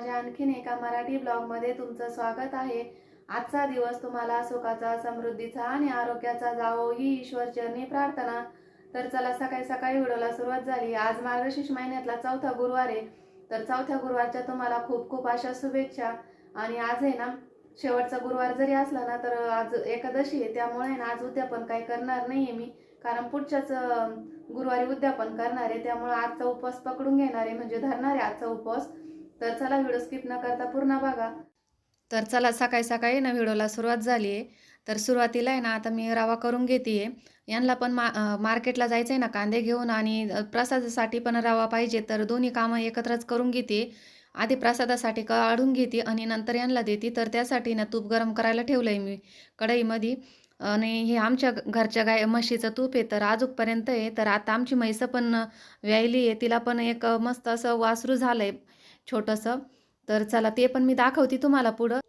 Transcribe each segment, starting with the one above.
माझ्या आणखीन एका मराठी ब्लॉगमध्ये तुमचं स्वागत आहे. आजचा दिवस तुम्हाला सुखाचा समृद्धीचा आणि आरोग्याचा जावो ही ईश्वरचरणी प्रार्थना. तर चला सकाळी सकाळी व्हिडिओला सुरुवात झाली. आज मार्गशीर्ष महिन्यातला चौथा गुरुवार आहे. तर चौथ्या गुरुवारच्या तुम्हाला खूप खूप अशा शुभेच्छा. आणि आज आहे ना शेवटचा गुरुवार जरी असला ना तर आज एकादशी आहे. त्यामुळे ना आज उद्यापन काही करणार नाहीये मी. कारण पुढच्याच गुरुवारी उद्यापन करणार आहे. त्यामुळे आजचा उपवास पकडून घेणार आहे. म्हणजे धरणार आहे आजचा उपवास. तर चला व्हिडिओ स्किप न करता पूर्ण बघा. तर चला सकाळी सकाळी ना व्हिडिओला सुरुवात झाली आहे. तर सुरुवातीला आहे ना आता मी रवा करून घेते यांना पण मा मार्केटला जायचं आहे ना कांदे घेऊन आणि प्रसादासाठी पण रवा पाहिजे तर दोन्ही कामं एकत्रच करून घेते. आधी प्रसादासाठी काढून घेते आणि नंतर यांना देते. तर त्यासाठी ना तूप गरम करायला ठेवलं आहे मी कढईमध्ये. आणि हे आमच्या घरच्या गाय म्हशीचं तूप आहे तर आजूकपर्यंत आहे. तर आता आमची म्हैसं पण व्यायली आहे तिला पण एक मस्त असं वासरू झालं आहे छोटंसं. तर चला ते पण मी दाखवते तुम्हाला पुढं.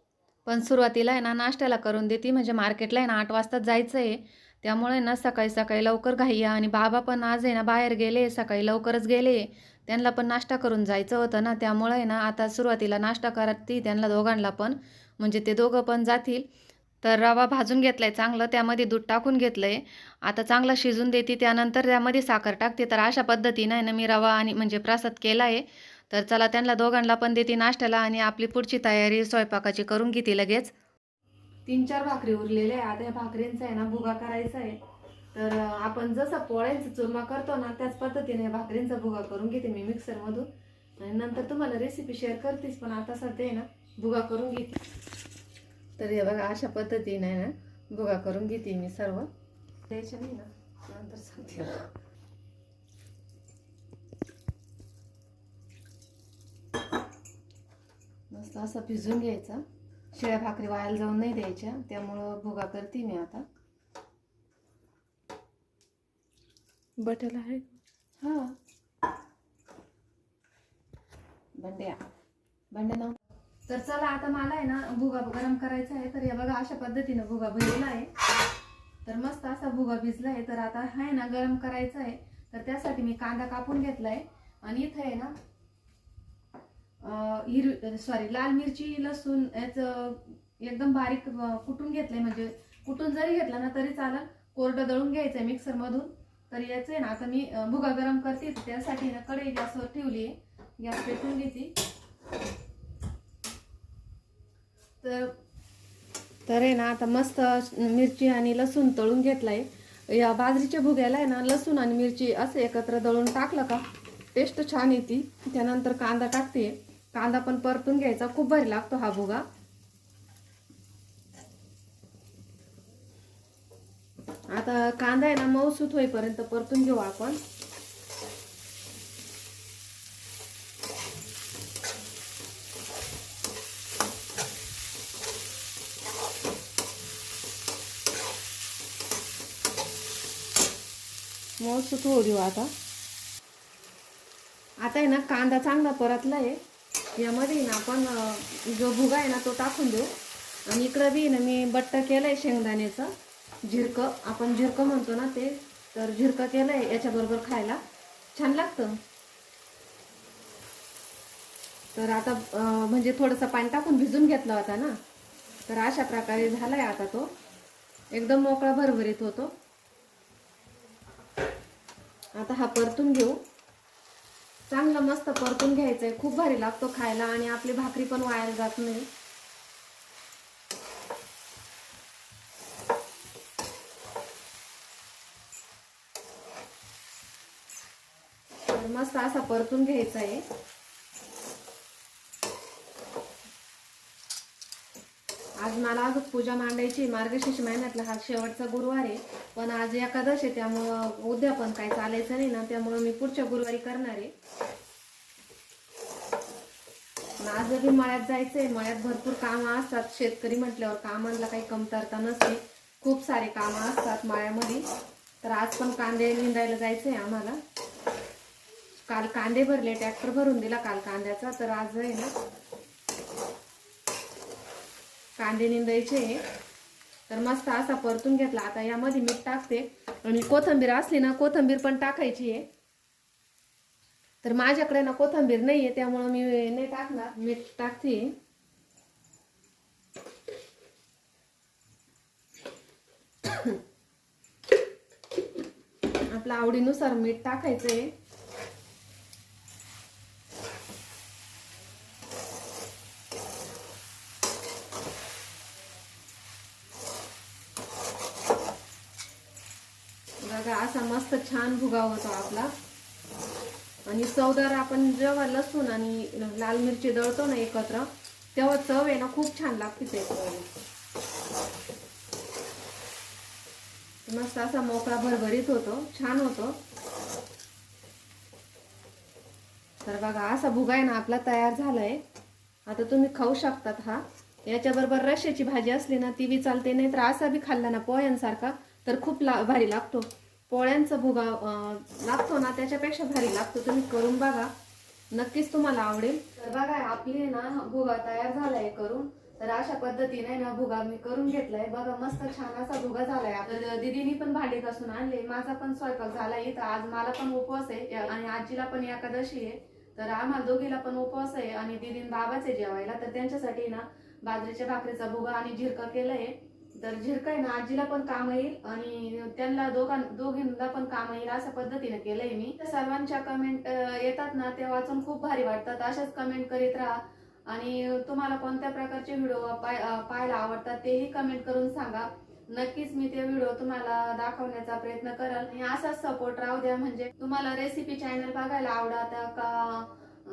पण सुरुवातीला आहे ना नाश्त्याला करून देते. म्हणजे मार्केटला आहे ना आठ वाजता जायचं आहे त्यामुळे ना सकाळी सकाळी लवकर घाई या. आणि बाबा पण आज आहे ना बाहेर गेले. सकाळी लवकरच गेले. त्यांना पण नाश्ता करून जायचं होतं ना. त्यामुळे आहे ना आता सुरुवातीला नाश्ता करते त्यांना दोघांना पण. म्हणजे ते दोघं पण जातील. तर रवा भाजून घेतलाय चांगलं. त्यामध्ये दूध टाकून घेतलं आहे आता चांगला शिजून देते. त्यानंतर त्यामध्ये साखर टाकते. तर अशा पद्धतीनं आहे ना मी रवा आणि म्हणजे प्रसाद केला आहे तर चला त्यांना दोघांना पण देते नाश्त्याला आणि आपली पुढची तयारी स्वयंपाकाची करून घेते लगेच. तीन चार भाकरी उरलेल्या आहे आता या भाकरींचा आहे ना भुगा करायचा आहे. तर आपण जसं पोळ्यांचा चुरमा करतो ना त्याच पद्धतीने भाकरींचा भुगा करून घेते मी मिक्सरमधून. आणि नंतर तुम्हाला रेसिपी शेअर करतेच पण आता सध्या आहे ना भुगा करून घेते. तर हे बघा अशा पद्धतीने ना भुगा करून घेते मी सर्व. द्यायचे नाही ना नंतर सांगते. मस्त असं भिजून घ्यायचा. शिळ्या भाकरी वायाला जाऊन नाही द्यायच्या. त्यामुळं भुगा करते मी आता. बटेला आहे? हा. बंड्या. बंड्या नाव तर चला आता मला आहे ना भुगा गरम करायचा आहे. तर हे बघा अशा पद्धतीनं भुगा भिजलेला आहे. तर मस्त असा भुगा भिजला आहे. तर आता आहे ना गरम करायचा आहे. तर त्यासाठी मी कांदा कापून घेतलाय. आणि इथं आहे ना हिर हिरवी सॉरी लाल मिरची लसूण याचं एकदम बारीक कुटून घेतलंय. म्हणजे कुटून जरी घेतला ना तरी चालेल. कोरडं दळून घ्यायचं आहे मिक्सरमधून तर याचं आहे ना आता मी भुगा गरम करते. त्यासाठी ना कढई गॅसवर ठेवली आहे गॅस पेटून घेते. तर तर आहे ना आता मस्त मिरची आणि लसूण तळून घेतलाय. या बाजरीच्या भुग्याला आहे ना लसूण आणि मिरची असं एकत्र दळून टाकलं का टेस्ट छान येते. त्यानंतर कांदा टाकते कांदा पण परतून घ्यायचा. खूप भारी लागतो हा भुगा. आता कांदा आहे ना मऊसूत होईपर्यंत परतून घेऊ आपण. मऊसूत होऊ देऊ आता. आता आहे ना कांदा चांगला परतला आहे यामध्ये ना आपण जो भुगा आहे ना तो टाकून देऊ. आणि इकडं बी ना मी बट्ट केलंय शेंगदाण्याचं. झिरकं आपण झिरकं म्हणतो ना ते तर झिरकं केलंय याच्याबरोबर खायला. छान लागतं. तर आता म्हणजे थोडंसं पाणी टाकून भिजून घेतला होता ना. तर अशा प्रकारे झालाय आता तो. एकदम मोकळा भरभरीत होतो. आता हा परतून घेऊ. चांगला मस्त परतून घ्यायचं आहे खूप भारी लागतो खायला आणि आपली भाकरी पण वायाला जात नाही. मस्त असा परतून घ्यायचा आहे आज मला अजून पूजा मांडायची मार्गशीर्ष महिन्यातला हा शेवटचा गुरुवार आहे. पण आज एकादश आहे त्यामुळं उद्या पण काही चालायचं नाही ना त्यामुळं मी पुढच्या गुरुवारी करणार आहे. आज बी मळ्यात आहे मळ्यात भरपूर कामं असतात. शेतकरी म्हटल्यावर कामांना काही कमतरता नसते. खूप सारे कामं असतात मळ्यामध्ये. तर आज पण कांदे निंदायला आहे आम्हाला. काल कांदे भरले ट्रॅक्टर भरून दिला काल कांद्याचा. तर आज आहे ना कांदे निंदायचे तर मस्त असा परतून घेतला. आता यामध्ये मीठ टाकते. आणि कोथंबीर असली ना कोथंबीर पण टाकायची आहे. तर माझ्याकडे ना कोथंबीर नाही आहे त्यामुळं मी नाही टाकणार. मीठ टाकते. आपल्या आवडीनुसार मीठ टाकायचं आहे बघा असा मस्त छान भुगा होतो आपला. आणि चवदार आपण जेव्हा लसूण आणि लाल मिरची दळतो ना एकत्र तेव्हा चव आहे ना खूप छान लागते त्याच्यावर मस्त असा मोकळा भरभरीत होतो छान होतो. तर बघा असा भुगा आहे ना आपला तयार झालाय. आता तुम्ही खाऊ शकतात हा. याच्याबरोबर रश्याची भाजी असली ना ती बी चालते नाही तर असा बी खाल्ला ना पोह्यांसारखा तर खूप ला भारी लागतो. पोळ्यांचा भुगा लागतो ना त्याच्यापेक्षा भारी लागतो. तुम्ही करून बघा. नक्कीच तुम्हाला आवडेल. तर बघा आपली ना भुगा तयार झालाय करून. तर अशा पद्धतीने ना भुगा मी करून घेतलाय. बघा मस्त छान असा भुगा झालाय. तर दिदीनी पण भांडी घासून आणले. माझा पण स्वयंपाक झालाय तर आज मला पण उपवास आहे. आणि आजीला पण एकादशी आहे. तर आम्हाला दोघीला पण उपवास आहे. आणि दिदीन बाबाचे जेवायला. तर त्यांच्यासाठी ना बाजरीच्या भाकरीचा भुगा आणि झिरका केलंय. तर झिरका आहे ना आजीला पण काम येईल आणि त्यांना दोघां दोघींना पण काम येईल अशा पद्धतीने केलंय मी. तर सर्वांच्या कमेंट येतात ना ते वाचून खूप भारी वाटतात. अशाच कमेंट करीत राहा. आणि तुम्हाला कोणत्या प्रकारचे व्हिडिओ पाहायला आवडतात तेही कमेंट करून सांगा. नक्कीच मी ते व्हिडिओ तुम्हाला दाखवण्याचा प्रयत्न करेल. आणि असाच सपोर्ट राहू द्या म्हणजे तुम्हाला रेसिपी चॅनल बघायला आवडतात का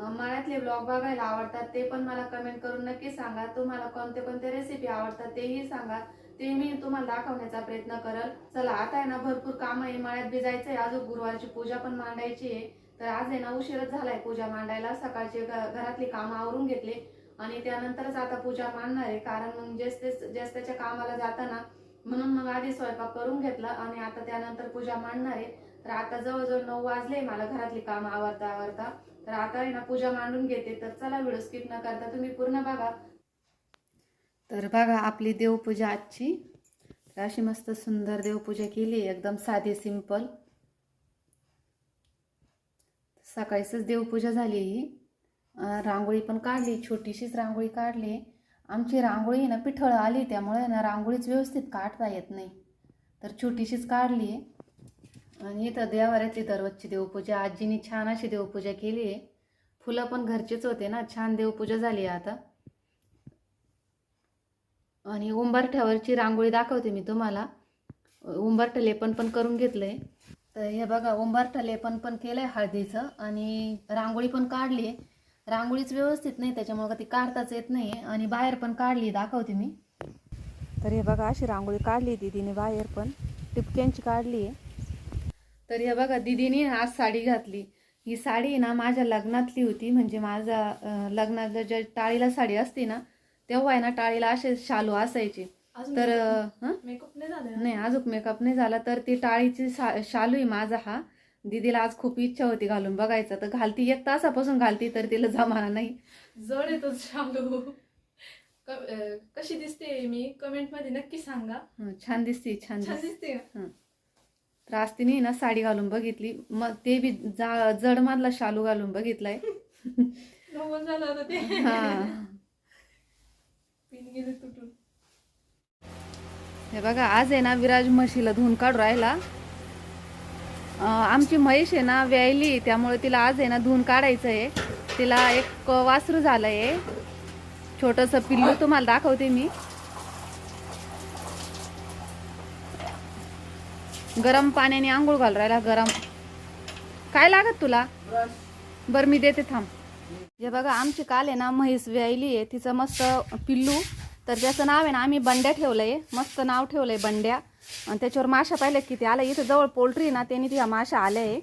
मळ्यातले ब्लॉग बघायला आवडतात ते पण मला कमेंट करून नक्की सांगा. तुम्हाला कोणते कोणते रेसिपी आवडतात तेही सांगा. ते मी तुम्हाला दाखवण्याचा प्रयत्न करल. चला आता आहे ना भरपूर काम आहे माळ्यात बी जायचंय. अजून गुरुवारची पूजा पण मांडायची आहे. तर आज आहे ना उशीरच झालाय पूजा मांडायला. सकाळचे घरातली कामं आवरून घेतले. आणि त्यानंतरच आता पूजा मांडणार आहे. कारण मग जेस तेच जेस त्याच्या कामाला जाताना म्हणून मग आधी स्वयंपाक करून घेतला आणि आता त्यानंतर पूजा मांडणार आहे. तर आता जवळजवळ नऊ वाजले मला घरातली कामं आवरता आवरता तर आता आहे ना पूजा मांडून घेते. तर चला व्हिडिओ स्किप न करता तुम्ही पूर्ण बघा. तर बघा आपली देवपूजा आजची. तर अशी मस्त सुंदर देवपूजा केली एकदम साधी सिंपल सकाळीच देवपूजा झाली ही. रांगोळी पण काढली छोटीशीच रांगोळी काढली. आमची रांगोळी ना पिठळ आली त्यामुळे ना रांगोळीच व्यवस्थित काढता येत नाही. तर छोटीशीच काढली. आणि इथं देवाऱ्यातली दररोजची देवपूजा आजीने छान अशी देवपूजा केली. आहे फुलं पण घरचेच होते ना छान देवपूजा झाली आहे आता. आणि उंबरठ्यावरची रांगोळी दाखवते मी तुम्हाला. उंबरठं लेपन पण करून घेतलंय. तर हे बघा उंबरठं लेपन पण केलंय हळदीचं आणि रांगोळी पण काढली आहे. रांगोळीच व्यवस्थित नाही त्याच्यामुळे ती काढताच येत नाही आणि बाहेर पण काढली दाखवते मी. तर हे बघा अशी रांगोळी काढली दिदीने बाहेर पण. टिपक्यांची काढली आहे. तर हे बघा दिदीने आज साडी घातली. ही साडी ना माझ्या लग्नातली होती. म्हणजे माझा लग्नात ज्या टाळीला साडी असते ना तेव्हा आहे ना टाळीला असे शालू असायचे. तर नाही? अजून मेकअप नाही झाला. तर ती टाळीची शालू आहे माझा हा. दीदीला आज खूप इच्छा होती घालून बघायचं. तर घालती एक तासापासून घालती तर तिला जमाना नाही. जड येतो शालू. कशी दिसते मी? कमेंटमध्ये नक्की सांगा. छान दिसते छान दिसते? तर आज तिने ना साडी घालून बघितली. मग ते बी जा जड मधला शालू घालून बघितलाय. नवल झालं होतं ते. हा. पिन गेले तुटून. हे बघा आज आहे ना विराज म्हशीला धुवून काढू राहिला. आमची म्हैस आहे ना व्यायली त्यामुळे तिला आज आहे ना धुवून काढायचं आहे. तिला एक वासरू झालंय. छोटस पिल्लू तुम्हाला दाखवते मी. गरम पाण्याने आंघोळ घाल राहिला गरम. काय लागत तुला? बरं मी देते थांब. हे बघा आमची काल आहे ना म्हैस व्यायली आहे. तिचं मस्त पिल्लू. तर त्याचं नाव आहे ना आम्ही बंड्या ठेवलंय. मस्त नाव ठेवलंय बंड्या. आणि त्याच्यावर माशा पाहिल्या किती आल्या. इथं जवळ पोल्ट्री ना त्यांनी त्या माशा आल्या आहे.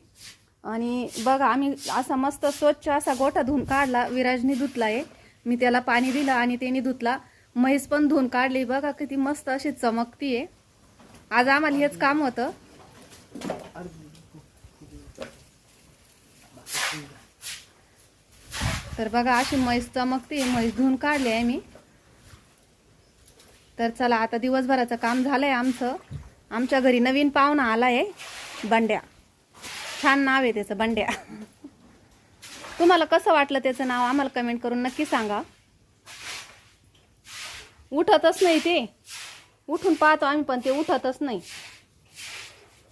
आणि बघा आम्ही असा मस्त स्वच्छ असा गोठा धुवून काढला. विराजनी धुतला आहे. मी त्याला पाणी दिलं आणि त्यांनी धुतला. म्हैस पण धुवून काढली. बघा किती मस्त अशी चमकती आहे. आज आम्हाला हेच काम होतं. तर बघा अशी म्हैस चमकते. म्हैस धुवून काढली आहे मी. तर चला आता दिवसभराचं काम झालंय आमचं. आमच्या घरी नवीन पाहुणा आला आहे बंड्या. छान नाव आहे त्याचं बंड्या. तुम्हाला कसं वाटलं त्याचं नाव? आम्हाला कमेंट करून नक्की सांगा. उठतच नाही ते. उठून पाहतो आम्ही पण ते उठतच नाही.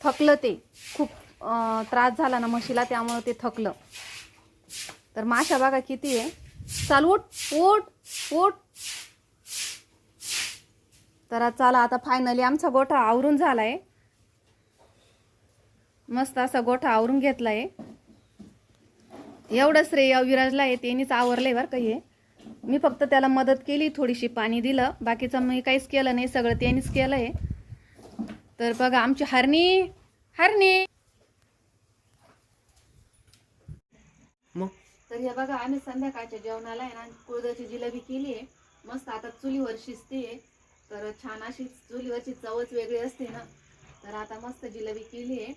थकलं ते. खूप त्रास झाला ना म्हशीला त्यामुळं ते थकलं. तर माशा बघा किती आहे. चाल ओट ओट ओट तर चला आता फायनली आमचा गोठा आवरून झालाय. मस्त असा गोठा आवरून घेतलाय. एवढं श्रेय विराजला आहे त्यांनीच आवरलंय बरं काही हे. मी फक्त त्याला मदत केली थोडीशी पाणी दिलं. बाकीचं मी काहीच केलं नाही सगळं त्यांनीच केलंय. तर बघा आमची हरणी हरणी. तर हे बघा आम्ही संध्याकाळच्या जेवणाला आहे ना कुळदाची जिलेबी केली आहे. मस्त आता चुलीवर शिजते तर छान अशी चुलीवरची चवच वेगळी असते ना. तर आता मस्त जिलेबी केली आहे.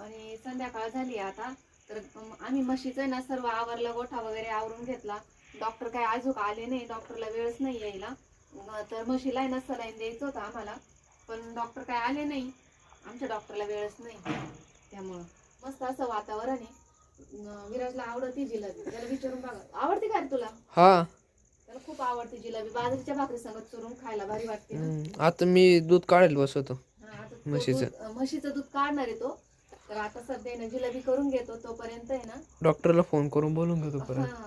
आणि संध्याकाळ झाली आहे आता. तर आम्ही म्हशीचं आहे ना सर्व आवरला गोठा वगैरे आवरून घेतला. डॉक्टर काय अजून आले नाही डॉक्टरला वेळच नाही यायला. तर म्हशीला आहे ना सलाईन द्यायचं होतं आम्हाला. पण डॉक्टर काय आले नाही. आमच्या डॉक्टरला वेळच नाही. त्यामुळं मस्त असं वातावरण आहे. विराजला आवडती जिलेबी. त्याला विचारून बघा. आवडते का रे तुला? हा. त्याला खूप आवडते जिलेबी. बाजरीच्या भाकरी संगत चुरून खायला भारी वाटते ना. हम्म, आता मी दूध काढायला बसवतो. हा, आता तो म्हशीचं. दूध- म्हशीचं दूध काढणार आहे तो. तर आता सध्या आहे ना जिलेबी करून घेतो तोपर्यंत आहे ना. डॉक्टरला फोन करून बोलून घेतो परत. हा.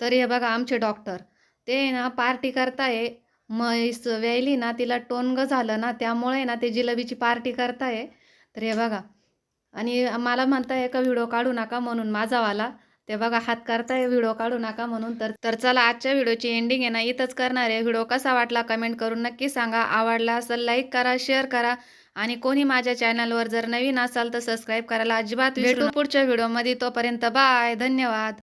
तर हे बघा आमचे डॉक्टर ते ना पार्टी करताय. म्हैस व्यायली ना तिला टोनग झालं ना त्यामुळे ना ते जिलेबीची पार्टी करताय. तर हे बघा आणि मला म्हणताय का व्हिडिओ काढू नका म्हणून माझावाला. ते बघा हात करताय व्हिडिओ काढू नका म्हणून. तर तर चला आजच्या व्हिडिओची एंडिंग आहे ना इथंच करणार आहे. व्हिडिओ कसा वाटला कमेंट करून नक्की सांगा. आवडला असेल लाईक करा शेअर करा. आणि कोणी माझ्या चॅनलवर जर नवीन असाल तर सबस्क्राईब करायला अजिबात भेटू. पुढच्या व्हिडिओमध्ये तोपर्यंत बाय धन्यवाद.